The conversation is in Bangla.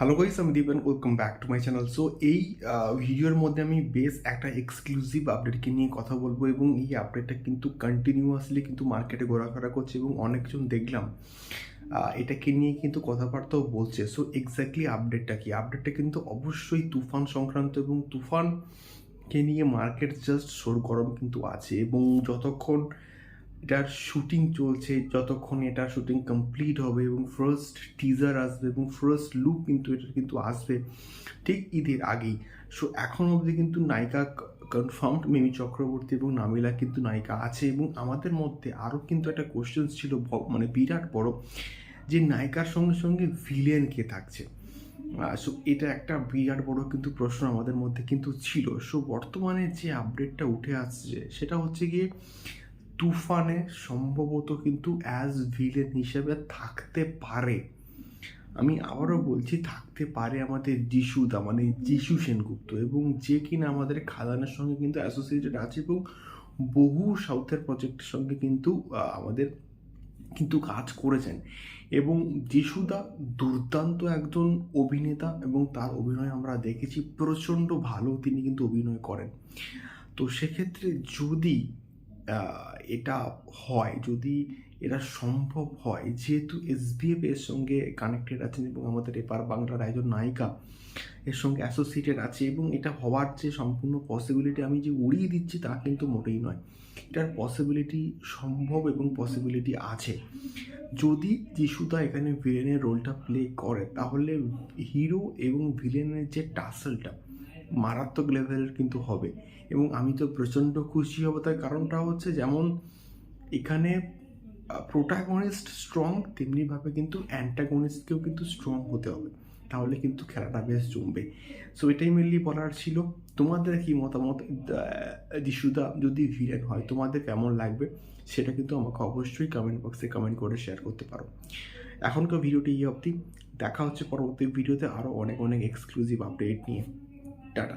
হ্যালো গাইস আমি Deep and welcome back to my channel so এই ভিডিওর মধ্যে আমি বেশ একটা এক্সক্লুসিভ আপডেটকে নিয়ে কথা বলব এবং এই আপডেটটা কিন্তু কন্টিনিউয়াসলি কিন্তু মার্কেটে ঘোরাফেরা করছে এবং অনেকজন দেখলাম এটাকে নিয়ে কিন্তু কথাবার্তাও বলছে। সো এক্স্যাক্টলি আপডেটটা কি? আপডেটটা কিন্তু অবশ্যই তুফান সংক্রান্ত এবং তুফানকে নিয়ে মার্কেট জাস্ট সরগরম কিন্তু আছে এবং যতক্ষণ এটার শুটিং চলছে, যতক্ষণ এটার শুটিং কমপ্লিট হবে এবং ফার্স্ট টিজার আসবে এবং ফার্স্ট লুক কিন্তু এটা কিন্তু আসবে ঠিক ঈদের আগেই। সো এখন অবধি কিন্তু নায়িকা কনফার্মড মিমি চক্রবর্তী এবং নামিলা কিন্তু নায়িকা আছে এবং আমাদের মধ্যে আরও কিন্তু একটা কোশ্চেন ছিল মানে বিরাট বড় যে নায়িকার সঙ্গে সঙ্গে ভিলেন কে থাকছে। সো এটা একটা বিরাট বড় কিন্তু প্রশ্ন আমাদের মধ্যে কিন্তু ছিল। সো বর্তমানে যে আপডেটটা উঠে আসছে, সেটা হচ্ছে গিয়ে তুফানে সম্ভবত কিন্তু অ্যাজ ভিলেন হিসেবে থাকতে পারে। আমি আবারও বলছি, থাকতে পারে আমাদের যিশুদা মানে যিশু সেনগুপ্ত এবং যে কিনা আমাদের খাদানের সঙ্গে কিন্তু অ্যাসোসিয়েটেড আছে এবং বহু সাউথের প্রজেক্টের সঙ্গে কিন্তু আমাদের কিন্তু কাজ করেছেন। এবং যিশুদা দুর্দান্ত একজন অভিনেতা এবং তার অভিনয় আমরা দেখেছি, প্রচণ্ড ভালো তিনি কিন্তু অভিনয় করেন। তো সেক্ষেত্রে যদি এটা হয়, যদি এটা সম্ভব হয়, যেহেতু এসবিএফ এর সঙ্গে কানেক্টেড আছেন এবং আমাদের এপার বাংলার একজন নায়িকা এর সঙ্গে অ্যাসোসিয়েটেড আছে এবং এটা হওয়ার যে সম্পূর্ণ পসিবিলিটি আমি যে উড়িয়ে দিচ্ছি তা কিন্তু মোটেই নয়। এটার পসিবিলিটি সম্ভব এবং পসিবিলিটি আছে। যদি যিশুদা এখানে ভিলেনের রোলটা প্লে করে, তাহলে হিরো এবং ভিলেনের যে টাসেলটা মারাত্মক লেভেলের কিন্তু হবে। এবং আমি তো প্রচণ্ড খুশি হব। তার কারণটা হচ্ছে যেমন এখানে প্রোটাগনিস্ট স্ট্রং তেমনিভাবে কিন্তু অ্যান্টাগনিস্টকেও কিন্তু স্ট্রং হতে হবে। তাহলে কিন্তু খেলাটা বেশ জমবে। সো এটাই মেনলি বলার ছিল। তোমাদের কি মতামত? যিশুদা যদি ভিলেন হয়, তোমাদের কেমন লাগবে? সেটা কিন্তু আমাকে অবশ্যই কমেন্ট বক্সে কমেন্ট করে শেয়ার করতে পারো। এখনকার ভিডিওটি এই অবধি। দেখা হচ্ছে পরবর্তী ভিডিওতে আরও অনেক অনেক এক্সক্লুসিভ আপডেট নিয়ে। টাটা।